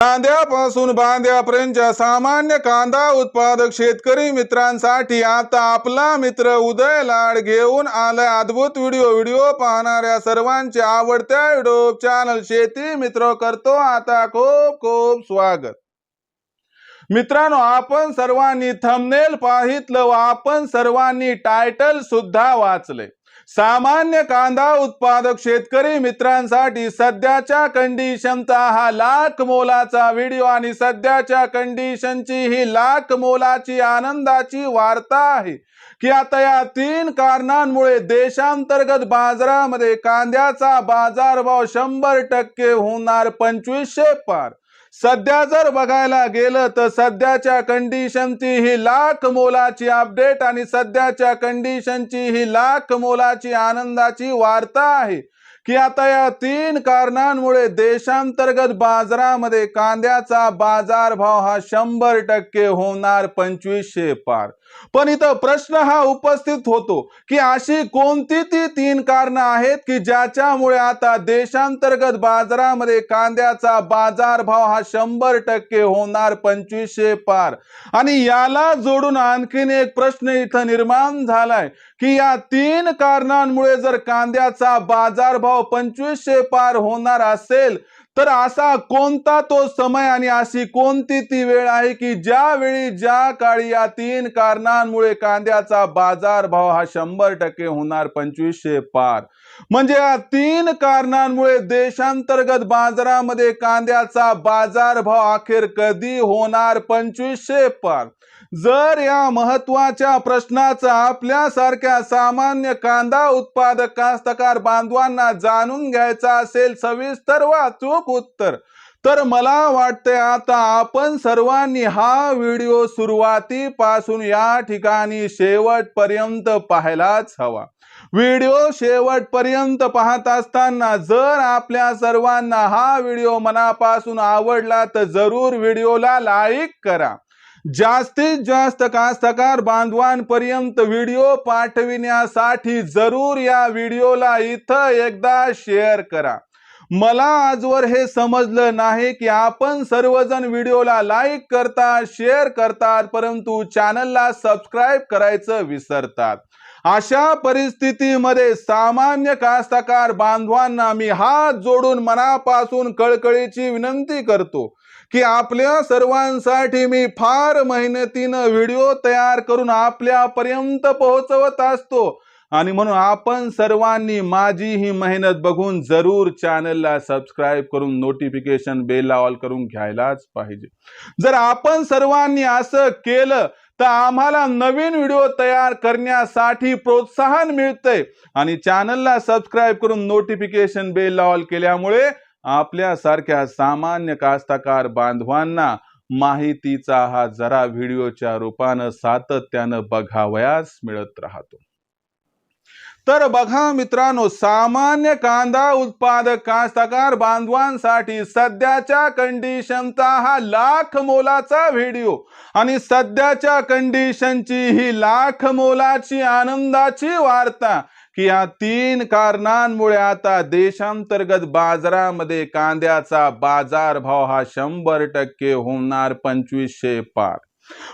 कांद्यापासून बांद्यापर्यंतच्या सामान्य कांदा उत्पादक शेतकरी मित्रांसाठी आता आपला मित्र उदय लाड घेऊन आलाय. अद्भुत व्हिडिओ व्हिडिओ पाहणाऱ्या सर्वांचे आवडत्या युट्यूब चॅनल शेती मित्र करतो. आता खूप खूप स्वागत. मित्रांनो आपण सर्वांनी थंबनेल पाहितलं व आपण सर्वांनी टायटल सुद्धा वाचले सामान्य कांदा उत्पादक शेतकरी मित्रांसाठी सध्याच्या कंडिशनचा हा लाख मोलाचा व्हिडिओ आणि सध्याच्या कंडिशनची ही लाख मोलाची आनंदाची वार्ता आहे की आता या तीन कारणांमुळे देशांतर्गत बाजारामध्ये कांद्याचा बाजारभाव शंभर टक्के होणार पंचवीसशे पार. सध्या जर बघायला गेलं तर सध्याच्या कंडिशनची ही लाख मोलाची अपडेट आणि सध्याच्या कंडिशनची ही लाख मोलाची आनंदाची वार्ता आहे. की आता या तीन कारणांमुळे देशांतर्गत बाजारामध्ये कांद्याचा बाजारभाव हा शंभर टक्के होणार पंचवीसशे पार. पण इथं प्रश्न हा उपस्थित होतो की अशी कोणती ती तीन कारणं आहेत की ज्याच्यामुळे आता देशांतर्गत बाजारामध्ये कांद्याचा बाजारभाव हा शंभर टक्के होणार पंचवीसशे पार? आणि याला जोडून आणखीन एक प्रश्न इथं निर्माण झालाय की या तीन कारणांमुळे जर कांद्याचा बाजारभाव पंचवीसशे पार होणार असेल तर असा कोणता तो समय आणि अशी कोणती ती वेळ आहे की ज्यावेळी ज्या काळी या तीन कारणांमुळे कांद्याचा बाजारभाव हा शंभर टक्के होणार पंचवीसशे पार? म्हणजे या तीन कारणांमुळे देशांतर्गत बाजारामध्ये कांद्याचा बाजारभाव अखेर कधी होणार पंचवीसशे पार? जर या महत्त्वाच्या प्रश्नाचा आपल्यासारख्या सामान्य कांदा उत्पादक कास्तकार बांधवांना जाणून घ्यायचा असेल सविस्तर वाचूक उत्तर तर मला वाटते आता आपण सर्वांनी हा व्हिडिओ सुरुवातीपासून या ठिकाणी शेवटपर्यंत पाहायलाच हवा. व्हिडिओ शेवटपर्यंत पाहत असताना जर आपल्या सर्वांना हा व्हिडिओ मनापासून आवडला तर जरूर व्हिडिओला लाईक करा. जास्तीत जास्त कास्तकार बांधवांपर्यंत व्हिडिओ पाठविण्यासाठी जरूर या व्हिडिओला इथं एकदा शेअर करा. मला आजवर हे समजलं नाही की आपण सर्वजण व्हिडिओला लाईक करतात शेअर करतात परंतु चॅनलला सबस्क्राईब करायचं विसरतात. अशा परिस्थितीमध्ये सामान्य कास्तकार बांधवांना मी हात जोडून मनापासून कळकळीची विनंती करतो. की आपल्या सर्वांसाठी मी फार मेहनतीनं व्हिडिओ तयार करून आपल्यापर्यंत पोहोचवत असतो. आणि म्हणून आपण सर्वांनी माझी ही मेहनत बघून जरूर चॅनलला सबस्क्राईब करून नोटिफिकेशन बेलला ऑल करून घ्यायलाच पाहिजे. जर आपण सर्वांनी असं केलं तर आम्हाला नवीन व्हिडिओ तयार करण्यासाठी प्रोत्साहन मिळतंय. आणि चॅनलला सबस्क्राईब करून नोटिफिकेशन बेल ऑल केल्यामुळे आपल्यासारख्या सामान्य कास्तकार बांधवांना माहितीचा हा जरा व्हिडिओच्या रूपानं सातत्यानं बघावयास मिळत राहतो. तर बघा मित्रांनो सामान्य कांदा उत्पादक कास्तकार बांधवांसाठी सध्याच्या कंडिशनचा हा लाख मोलाचा व्हिडिओ आणि सध्याच्या कंडिशनची ही लाख मोलाची आनंदाची वार्ता की या तीन कारणांमुळे आता देशांतर्गत बाजारामध्ये कांद्याचा बाजारभाव हा शंभर टक्के होणार पंचवीसशे पार.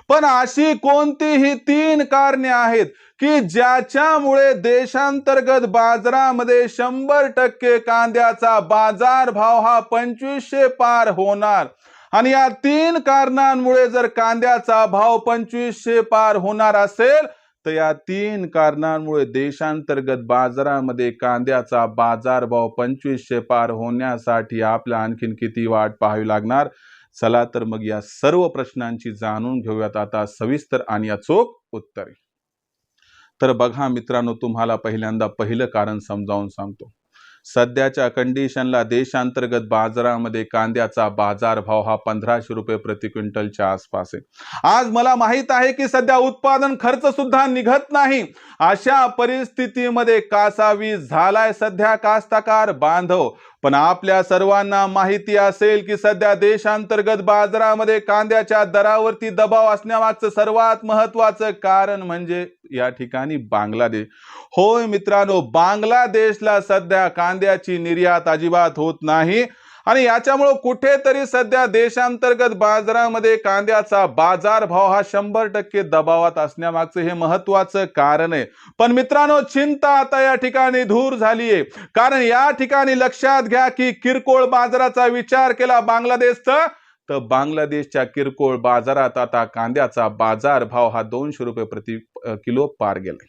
पण अशी कोणतीही तीन कारणे आहेत की ज्याच्यामुळे देशांतर्गत बाजारामध्ये शंभर टक्के कांद्याचा बाजारभाव हा पंचवीसशे पार होणार आणि या तीन कारणांमुळे जर कांद्याचा भाव पंचवीसशे पार होणार असेल तर या तीन कारणांमुळे देशांतर्गत बाजारामध्ये कांद्याचा बाजारभाव पंचवीसशे पार होण्यासाठी आपल्या आणखीन किती वाट पाहावी लागणार? चला तर मग या सर्व प्रश्नांची जाणून घेऊयात. आता सविस्तर आणि अचूक उत्तरे. तर बघा मित्रांनो तुम्हाला पहिल्यांदा पहिलं कारण समजावून सांगतो. सध्याच्या कंडिशनला देशांतर्गत बाजारामध्ये कांद्याचा बाजारभाव हा पंधराशे रुपये प्रति क्विंटलच्या आसपास आहे. आज मला माहीत आहे की सध्या उत्पादन खर्च सुद्धा निघत नाही. अशा परिस्थितीमध्ये कासावीस झालाय सध्या कास्तकार बांधव. पण आपल्या सर्वांना माहिती असेल की सध्या देशांतर्गत बाजारामध्ये कांद्याच्या दरावरती दबाव असण्यामागचं सर्वात महत्वाचं कारण म्हणजे या ठिकाणी बांगलादेश. होय मित्रांनो बांगलादेशला सध्या कांद्याची निर्यात अजिबात होत नाही. आणि याच्यामुळं कुठेतरी सध्या देशांतर्गत बाजारामध्ये कांद्याचा बाजार भाव हा शंभर टक्के दबावात असण्यामागचं हे महत्वाचं कारण आहे. पण मित्रांनो चिंता आता या ठिकाणी धूर झालीये. कारण या ठिकाणी लक्षात घ्या की किरकोळ बाजाराचा विचार केला बांगलादेशचा तर बांगलादेशच्या किरकोळ बाजारात आता कांद्याचा बाजार भाव हा दोनशे रुपये प्रति किलो पार गेलाय.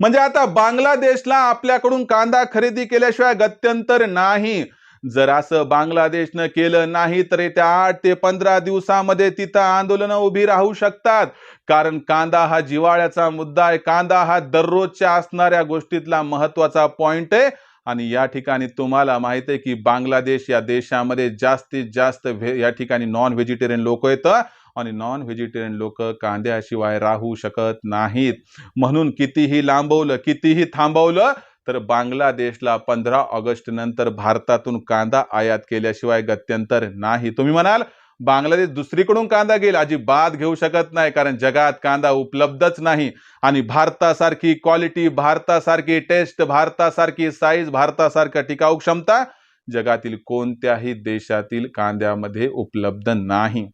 म्हणजे आता बांगलादेशला आपल्याकडून कांदा खरेदी केल्याशिवाय गत्यंतर नाही. जर असं बांगलादेशनं केलं नाही तर येत्या आठ ते पंधरा दिवसामध्ये तिथं आंदोलनं उभी राहू शकतात. कारण कांदा हा जिवाळ्याचा मुद्दा आहे. कांदा हा दररोजच्या असणाऱ्या गोष्टीतला महत्त्वाचा पॉइंट आहे. आणि या ठिकाणी तुम्हाला माहीत आहे की बांगलादेश या देशामध्ये जास्तीत जास्त व्हे या ठिकाणी नॉन व्हेजिटेरियन लोक येतं. आणि नॉन व्हेजिटेरियन लोक कांद्याशिवाय राहू शकत नाहीत. म्हणून कितीही लांबवलं कितीही थांबवलं तर बांगलादेशला पंधरा ऑगस्ट नंतर भारतातून कांदा आयात केल्याशिवाय गत्यंतर नाही. तुम्ही म्हणाल बांगलादेश दुसरीकडून कांदा घेईल? अजिबात घेऊ शकत नाही कारण जगात कांदा उपलब्धच नाही. आणि भारतासारखी क्वालिटी भारतासारखी टेस्ट भारतासारखी साईज भारतासारखं टिकाऊ क्षमता जगातील कोणत्याही देशातील कांद्यामध्ये उपलब्ध नाही.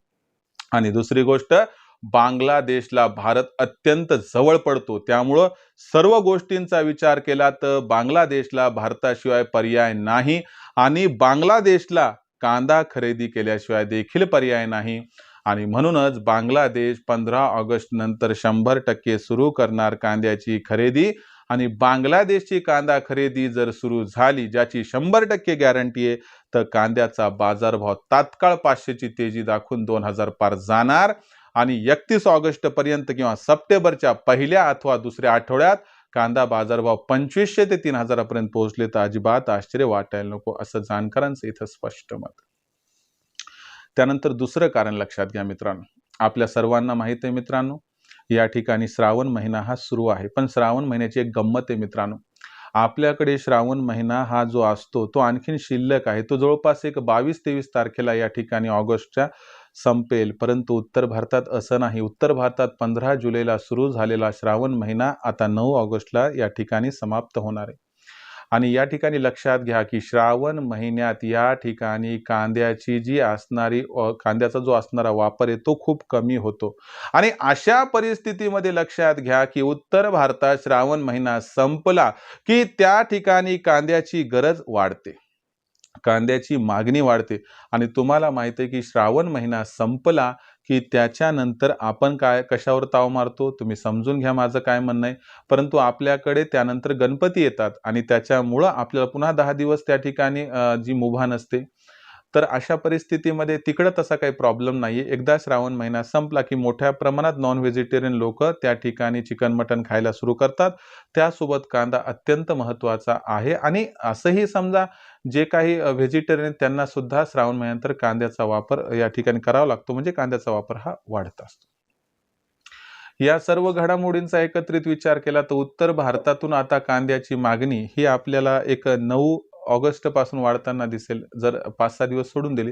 आणि दुसरी गोष्ट बांगलादेशला भारत अत्यंत जवळ पडतो. त्यामुळं सर्व गोष्टींचा विचार केला तर बांगलादेशला भारताशिवाय पर्याय नाही आणि बांगलादेशला कांदा खरेदी केल्याशिवाय देखील पर्याय नाही. आणि म्हणूनच बांगलादेश पंधरा ऑगस्ट नंतर शंभर टक्के सुरू करणार कांद्याची खरेदी आणि बांगलादेशची कांदा खरेदी जर सुरू झाली ज्याची शंभर टक्के गॅरंटी आहे तर कांद्याचा बाजारभाव तात्काळ पाचशेची तेजी दाखवून दोन हजार पार जाणार. आणि एकतीस ऑगस्ट पर्यंत किंवा सप्टेंबरच्या पहिल्या अथवा दुसऱ्या आठवड्यात कांदा बाजारभाव पंचवीसशे ते तीन हजारापर्यंत पोहोचले तर अजिबात आश्चर्य वाटायला नको असं जाणकारांचं इथं स्पष्ट मत. त्यानंतर दुसरं कारण लक्षात घ्या मित्रांनो. आपल्या सर्वांना माहीत आहे मित्रांनो या ठिकाणी श्रावण महिना हा सुरू आहे. पण श्रावण महिन्याची एक गंमत आहे मित्रांनो. आपल्याकडे श्रावण महिना हा जो असतो तो आणखीन शिल्लक आहे. तो जवळपास एक बावीस तेवीस तारखेला या ठिकाणी ऑगस्टच्या संपेल. परंतु उत्तर भारतात असं नाही. उत्तर भारतात पंधरा जुलैला सुरू झालेला श्रावण महिना आता नऊ ऑगस्टला या ठिकाणी समाप्त होणार आहे. आणि या ठिकाणी लक्षात घ्या की श्रावण महिन्यात या ठिकाणी कांद्याची जी असणारी कांद्याचा जो असणारा वापर आहे तो खूप कमी होतो. आणि अशा परिस्थितीमध्ये लक्षात घ्या की उत्तर भारतात श्रावण महिना संपला की त्या ठिकाणी कांद्याची गरज वाढते. कांद्याची मागणी वाढते. आणि तुम्हाला माहिती आहे की श्रावण महिना संपला की त्याच्यानंतर आपण काय कशावर ताव मारतो? तुम्ही समजून घ्या माझं काय म्हणणं आहे. परंतु आपल्याकडे त्यानंतर गणपती येतात आणि त्याच्यामुळं आपल्याला पुन्हा दहा दिवस त्या ठिकाणी जी मुभा नसते तर अशा परिस्थितीमध्ये तिकडं तसा काही प्रॉब्लेम नाही आहे एकदा श्रावण महिना संपला की मोठ्या प्रमाणात नॉन व्हेजिटेरियन लोक त्या ठिकाणी चिकन मटन खायला सुरू करतात. त्यासोबत कांदा अत्यंत महत्त्वाचा आहे. आणि असंही समजा जे काही व्हेजिटेरियन त्यांना सुद्धा श्रावण महिन्यानंतर कांद्याचा वापर या ठिकाणी करावा लागतो. म्हणजे कांद्याचा वापर हा वाढत असतो. या सर्व घडामोडींचा एकत्रित विचार केला तर उत्तर भारतातून आता कांद्याची मागणी ही आपल्याला एक नऊ ऑगस्टपासून वाढताना दिसेल. जर पाच सहा दिवस सोडून दिली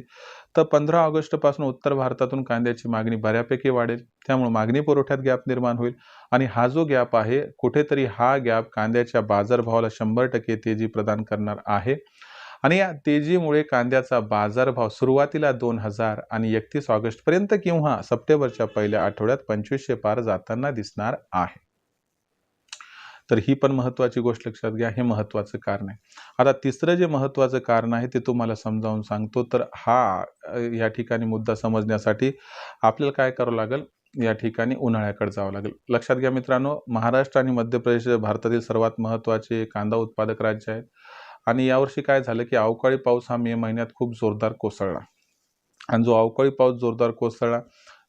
तर पंधरा ऑगस्टपासून उत्तर भारतातून कांद्याची मागणी बऱ्यापैकी वाढेल. त्यामुळे मागणी पुरवठ्यात गॅप निर्माण होईल. आणि हा जो गॅप आहे कुठेतरी हा गॅप कांद्याच्या बाजारभावाला शंभर टक्के तेजी प्रदान करणार आहे. आणि या तेजीमुळे कांद्याचा बाजारभाव सुरुवातीला दोन हजार आणि एकतीस ऑगस्टपर्यंत किंवा सप्टेंबरच्या पहिल्या आठवड्यात पंचवीसशे पार जाताना दिसणार आहे. तर ही पण महत्त्वाची गोष्ट लक्षात घ्या हे महत्त्वाचं कारण आहे. आता तिसरं जे महत्त्वाचं कारण आहे ते तुम्हाला समजावून सांगतो. तर हा या ठिकाणी मुद्दा समजण्यासाठी आपल्याला काय करावं लागेल? या ठिकाणी उन्हाळ्याकडे जावं लागेल. लक्षात घ्या मित्रांनो महाराष्ट्र आणि मध्य प्रदेश भारतातील सर्वात महत्त्वाचे कांदा उत्पादक राज्य आहेत. आणि यावर्षी काय झालं की अवकाळी पाऊस हा मे महिन्यात खूप जोरदार कोसळला. आणि जो अवकाळी पाऊस जोरदार कोसळला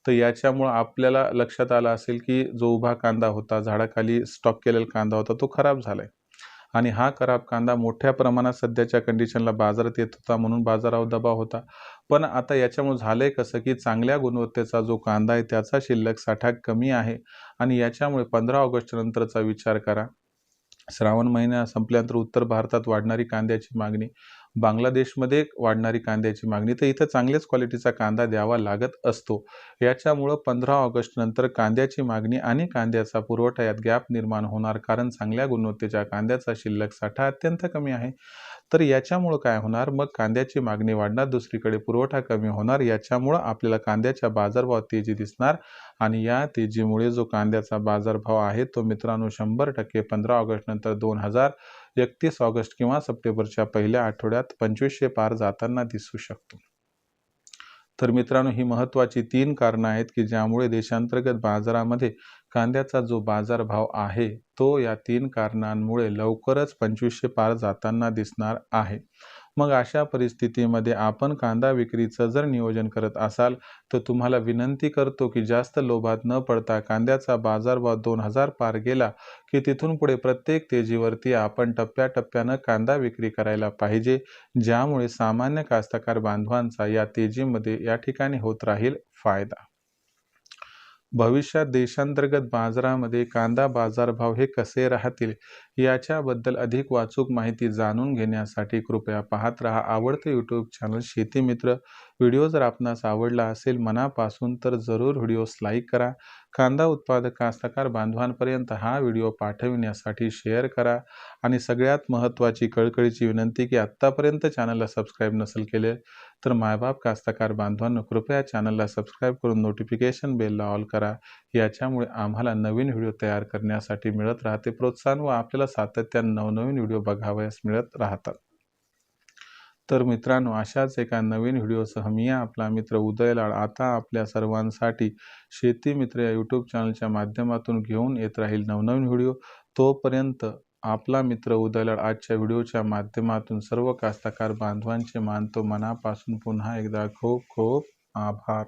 तर याच्यामुळं आपल्याला लक्षात आलं असेल की जो उभा कांदा होता झाडाखाली स्टॉक केलेला कांदा होता तो खराब झाला आहे आणि हा खराब कांदा मोठ्या प्रमाणात सध्याच्या कंडिशनला बाजारात येत होता म्हणून बाजारावर दबाव होता. पण आता याच्यामुळे झालं आहे कसं की चांगल्या गुणवत्तेचा जो कांदा आहे त्याचा शिल्लक साठा कमी आहे. आणि याच्यामुळे पंधरा ऑगस्ट नंतरचा विचार करा. श्रावण महिना संपल्यानंतर उत्तर भारतात वाढणारी कांद्याची मागणी बांगलादेशमध्ये वाढणारी कांद्याची मागणी तर इथं चांगल्याच क्वालिटीचा कांदा द्यावा लागत असतो. याच्यामुळं पंधरा ऑगस्ट नंतर कांद्याची मागणी आणि कांद्याचा पुरवठा यात गॅप निर्माण होणार कारण चांगल्या गुणवत्तेच्या कांद्याचा शिल्लक साठा अत्यंत कमी आहे. तर याच्यामुळं काय होणार? मग कांद्याची मागणी वाढणार दुसरीकडे पुरवठा कमी होणार याच्यामुळं आपल्याला कांद्याच्या बाजारभावात तेजी दिसणार आणि या तेजीमुळे जो कांद्याचा बाजारभाव आहे तो मित्रांनो शंभर टक्के पंधरा ऑगस्ट नंतर दोन हजार एकतीस ऑगस्ट किंवा सप्टेंबरच्या पहिल्या आठवड्यात पंचवीसशे पार जाताना दिसू शकतो. तर मित्रांनो ही महत्त्वाची तीन कारणं आहेत की ज्यामुळे देशांतर्गत बाजारामध्ये कांद्याचा जो बाजारभाव आहे तो या तीन कारणांमुळे लवकरच पंचवीसशे पार जाताना दिसणार आहे. मग अशा परिस्थितीमध्ये आपण कांदा विक्रीचं जर नियोजन करत असाल तर तुम्हाला विनंती करतो की जास्त लोभात न पडता कांद्याचा बाजारभाव दोन हजार पार गेला की तिथून पुढे प्रत्येक तेजीवरती आपण टप्प्याटप्प्यानं कांदा विक्री करायला पाहिजे ज्यामुळे सामान्य कास्तकार बांधवांचा या तेजीमध्ये या ठिकाणी होत राहील फायदा. भविष्यात देशांतर्गत बाजारामध्ये कांदा बाजारभाव हे कसे राहतील याच्याबद्दल अधिक वाचूक माहिती जाणून घेण्यासाठी कृपया पाहत रहा आवडते यूट्यूब चॅनल शेती मित्र. व्हिडिओ जर आपणास आवडला असेल मनापासून तर जरूर व्हिडिओस लाईक करा. कांदा उत्पादक कास्तकार बांधवांपर्यंत हा व्हिडिओ पाठविण्यासाठी शेअर करा. आणि सगळ्यात महत्त्वाची कळकळीची विनंती की आत्तापर्यंत चॅनलला सबस्क्राईब नसेल केले तर मायबाप कास्तकार बांधवांनो कृपया चॅनलला सबस्क्राईब करून नोटिफिकेशन बेलला ऑल करा. याच्यामुळे आम्हाला नवीन व्हिडिओ तयार करण्यासाठी मिळत राहते प्रोत्साहन व आपल्याला सातत्यानं नवनवीन व्हिडिओ बघावयास मिळत राहतात. तर मित्रांनो अशाच एका नवीन व्हिडिओसह मी आपला मित्र उदय लाड आता आपल्या सर्वांसाठी शेती मित्र या यूट्यूब चॅनलच्या माध्यमातून घेऊन येत राहील नवनवीन व्हिडिओ. तोपर्यंत आपला मित्र उदयलाड आजच्या व्हिडिओच्या माध्यमातून सर्व कास्तकार बांधवांचे मानतो मनापासून पुन्हा एकदा खूप खूप आभार.